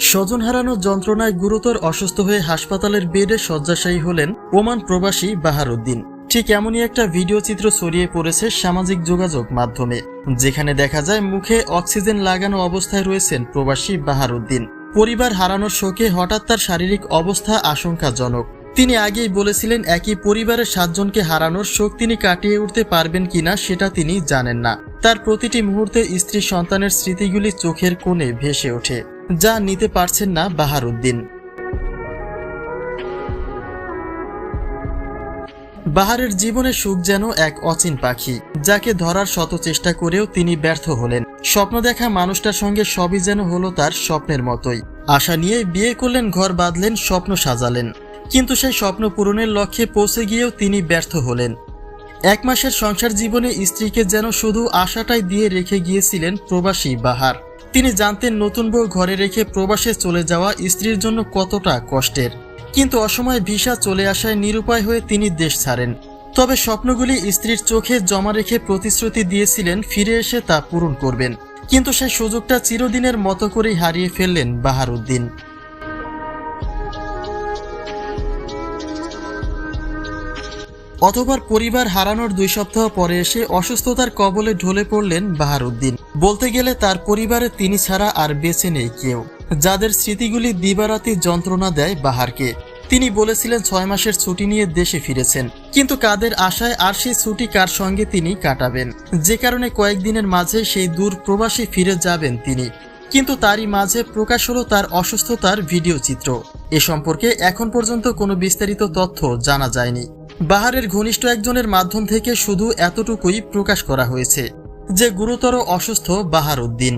স্বজন হারানোর যন্ত্রণায় গুরুতর অসুস্থ হয়ে হাসপাতালের বেডে শয্যাশায়ী হলেন ওমান প্রবাসী বাহারুদ্দিন। ঠিক এমনই একটা ভিডিও চিত্র ছড়িয়ে পড়েছে সামাজিক যোগাযোগ মাধ্যমে, যেখানে দেখা যায় মুখে অক্সিজেন লাগানো অবস্থায় রয়েছেন প্রবাসী বাহারুদ্দিন। পরিবার হারানোর শোকে হঠাৎ তার শারীরিক অবস্থা আশঙ্কাজনক। তিনি আগেই বলেছিলেন একই পরিবারের সাতজনকে হারানোর শোক তিনি কাটিয়ে উঠতে পারবেন কিনা সেটা তিনি জানেন না। তার প্রতিটি মুহূর্তে স্ত্রী সন্তানের স্মৃতিগুলি চোখের কোণে ভেসে ওঠে। যা নিতে পারছেন না বাহারুদ্দিন। বাহারের জীবনে সুখ যেন এক অচিন পাখি, যাকে ধরার শত চেষ্টা করেও তিনি ব্যর্থ হলেন। স্বপ্ন দেখা মানুষটার সঙ্গে সবই যেন হলো তার স্বপ্নের মতোই। আশা নিয়ে বিয়ে করলেন, ঘর বাঁধলেন, স্বপ্ন সাজালেন। কিন্তু সেই স্বপ্ন পূরণের লক্ষ্যে পৌঁছে গিয়েও তিনি ব্যর্থ হলেন। এক মাসের সংসার জীবনে স্ত্রীকে যেন শুধু আশাটাই দিয়ে রেখে গিয়েছিলেন প্রবাসী বাহার। তিনি জানতেন নতুন বউ ঘরে রেখে প্রবাসে চলে যাওয়া স্ত্রীর জন্য কতটা কষ্টের। কিন্তু অসময়ে ভিসা চলে আসায় নিরুপায় হয়ে তিনি দেশ ছাড়েন। তবে স্বপ্নগুলি স্ত্রীর চোখে জমা রেখে প্রতিশ্রুতি দিয়েছিলেন, ফিরে এসে তা পূরণ করবেন। কিন্তু সেই সুযোগটা চিরদিনের মতো করেই হারিয়ে ফেললেন বাহারুদ্দিন। অথবা পরিবার হারানোর দুই সপ্তাহ পরে এসে অসুস্থতার কবলে ঢলে পড়লেন বাহারুদ্দিন। বলতে গেলে তার পরিবারে তিনি ছাড়া আর বেঁচে নেই কেউ। যাদের স্মৃতিগুলি দিবারাতি যন্ত্রণা দেয় বাহারকে। তিনি বলেছিলেন ছয় মাসের ছুটি নিয়ে দেশে ফিরেছেন, কিন্তু কাদের আশায় আর সেই ছুটি কার সঙ্গে তিনি কাটাবেন? যে কারণে কয়েকদিনের মাঝে সেই দূর প্রবাসী ফিরে যাবেন তিনি। কিন্তু তারই মাঝে প্রকাশ হলো তার অসুস্থতার ভিডিও চিত্র। এ সম্পর্কে এখন পর্যন্ত কোনো বিস্তারিত তথ্য জানা যায়নি। বাহারের ঘনিষ্ঠ একজনের মাধ্যম থেকে শুধু এতটুকুই প্রকাশ করা হয়েছে যে গুরুতর অসুস্থ বাহার উদ্দিন